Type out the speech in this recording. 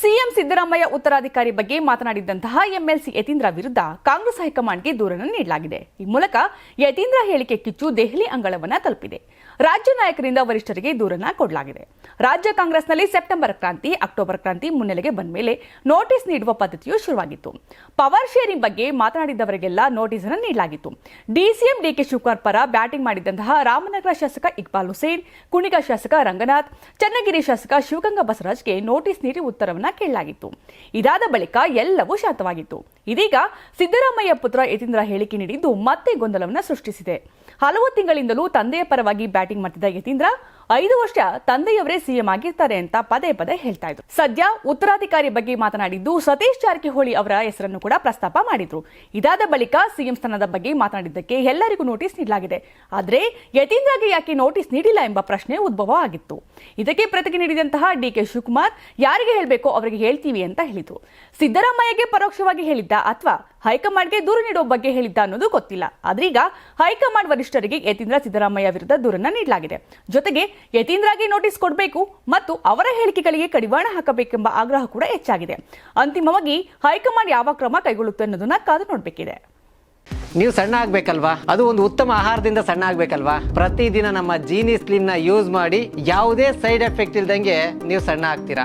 CM Siddaramaiah ಉತ್ತರಾಧಿಕಾರಿ ಬಗ್ಗೆ ಮಾತನಾಡಿದ್ದಂತಹ MLC Yathindra ವಿರುದ್ಧ ಕಾಂಗ್ರೆಸ್ ಹೈಕಮಾಂಡ್ಗೆ ದೂರನ್ನು ನೀಡಲಾಗಿದೆ. ಈ ಮೂಲಕ ಯತೀಂದ್ರ ಹೇಳಿಕೆ ಕಿಚ್ಚು ದೆಹಲಿ ಅಂಗಳವನ್ನ ತಲುಪಿದೆ. ರಾಜ್ಯ ನಾಯಕರಿಂದ ವರಿಷ್ಠರಿಗೆ ದೂರನ್ನ ಕೊಡಲಾಗಿದೆ. ರಾಜ್ಯ ಕಾಂಗ್ರೆಸ್ನಲ್ಲಿ ಸೆಪ್ಟೆಂಬರ್ ಕ್ರಾಂತಿ, ಅಕ್ಟೋಬರ್ ಕ್ರಾಂತಿ ಮುನ್ನೆಲೆಗೆ ಬಂದ ಮೇಲೆ ನೋಟಿಸ್ ನೀಡುವ ಪದ್ಧತಿಯು ಶುರುವಾಗಿತ್ತು. ಪವರ್ ಶೇರಿಂಗ್ ಬಗ್ಗೆ ಮಾತನಾಡಿದವರಿಗೆಲ್ಲ ನೋಟಿಸ್ ಅನ್ನು ನೀಡಲಾಗಿತ್ತು. ಡಿಸಿಎಂ ಡಿಕೆ ಶಿವಕುಮಾರ್ ಪರ ಬ್ಯಾಟಿಂಗ್ ಮಾಡಿದಂತಹ ರಾಮನಗರ ಶಾಸಕ ಇಕ್ಬಾಲ್ ಹುಸೇನ್, ಕುಣಿಗ ಶಾಸಕ ರಂಗನಾಥ್, ಚನ್ನಗಿರಿ ಶಾಸಕ ಶಿವಗಂಗಾ ಬಸವರಾಜ್ಗೆ ನೋಟಿಸ್ ನೀಡಿ ಉತ್ತರವನ್ನ ಕೇಳಲಾಗಿತ್ತು. ಇದಾದ ಬಳಿಕ ಎಲ್ಲವೂ ಶಾಂತವಾಗಿತ್ತು. ಇದೀಗ ಸಿದ್ದರಾಮಯ್ಯ ಪುತ್ರ ಯತೀಂದ್ರ ಹೇಳಿಕೆ ನೀಡಿದ್ದು ಮತ್ತೆ ಗೊಂದಲವನ್ನು ಸೃಷ್ಟಿಸಿದೆ. ಹಲವು ತಿಂಗಳಿಂದಲೂ ತಂದೆಯ ಪರವಾಗಿ ಬ್ಯಾಟಿಂಗ್ ಮಾಡ್ತಿದ್ದ ಯತೀಂದ್ರ ಐದು ವರ್ಷ ತಂದೆಯವರೇ ಸಿಎಂ ಆಗಿರ್ತಾರೆ ಅಂತ ಪದೇ ಪದೇ ಹೇಳ್ತಾ ಇದ್ರು. ಸದ್ಯ ಉತ್ತರಾಧಿಕಾರಿ ಬಗ್ಗೆ ಮಾತನಾಡಿದ್ದು ಸತೀಶ್ ಜಾರಕಿಹೊಳಿ ಅವರ ಹೆಸರನ್ನು ಕೂಡ ಪ್ರಸ್ತಾಪ ಮಾಡಿದ್ರು. ಇದಾದ ಬಳಿಕ ಸಿಎಂ ಸ್ಥಾನದ ಬಗ್ಗೆ ಮಾತನಾಡಿದ್ದಕ್ಕೆ ಎಲ್ಲರಿಗೂ ನೋಟಿಸ್ ನೀಡಲಾಗಿದೆ. ಆದರೆ ಯತೀಂದ್ರಗೆ ಯಾಕೆ ನೋಟಿಸ್ ನೀಡಿಲ್ಲ ಎಂಬ ಪ್ರಶ್ನೆ ಉದ್ಭವ ಆಗಿತ್ತು. ಇದಕ್ಕೆ ಪ್ರತಿಕ್ರಿಯೆ ನೀಡಿದಂತಹ ಡಿಕೆ ಶಿವಕುಮಾರ್, ಯಾರಿಗೆ ಹೇಳಬೇಕೋ ಅವರಿಗೆ ಹೇಳ್ತೀವಿ ಅಂತ ಹೇಳಿದ್ರು. ಸಿದ್ದರಾಮಯ್ಯಗೆ ಪರೋಕ್ಷವಾಗಿ ಹೇಳಿದ್ದ ಅಥವಾ ಹೈಕಮಾಂಡ್ಗೆ ದೂರು ನೀಡುವ ಬಗ್ಗೆ ಹೇಳಿದ್ದ ಅನ್ನೋದು ಗೊತ್ತಿಲ್ಲ. ಆದ್ರೀಗ ಹೈಕಮಾಂಡ್ ವರಿಷ್ಠರಿಗೆ ಯತೀಂದ್ರ ಸಿದ್ದರಾಮಯ್ಯ ವಿರುದ್ಧ ದೂರನ್ನ ನೀಡಲಾಗಿದೆ. ಜೊತೆಗೆ ಯತೀಂದ್ರಗೆ ನೋಟಿಸ್ ಕೊಡಬೇಕು ಮತ್ತು ಅವರ ಹೇಳಿಕೆಗಳಿಗೆ ಕಡಿವಾಣ ಹಾಕಬೇಕೆಂಬ ಆಗ್ರಹ ಕೂಡ ಹೆಚ್ಚಾಗಿದೆ. ಅಂತಿಮವಾಗಿ ಹೈಕಮಾಂಡ್ ಯಾವ ಕ್ರಮ ಕೈಗೊಳ್ಳುತ್ತೆ ಅನ್ನೋದನ್ನ ಕಾದು ನೋಡಬೇಕಿದೆ. ನೀವು ಸಣ್ಣ ಆಗ್ಬೇಕಲ್ವಾ? ಅದು ಒಂದು ಉತ್ತಮ ಆಹಾರದಿಂದ ಸಣ್ಣ ಆಗ್ಬೇಕಲ್ವಾ? ಪ್ರತಿದಿನ ನಮ್ಮ ಜೀನಿ ಸ್ಲಿಮ್ನ ಯೂಸ್ ಮಾಡಿ ಯಾವುದೇ ಸೈಡ್ ಎಫೆಕ್ಟ್ ಇಲ್ದಂಗೆ ನೀವು ಸಣ್ಣ ಆಗ್ತೀರಾ?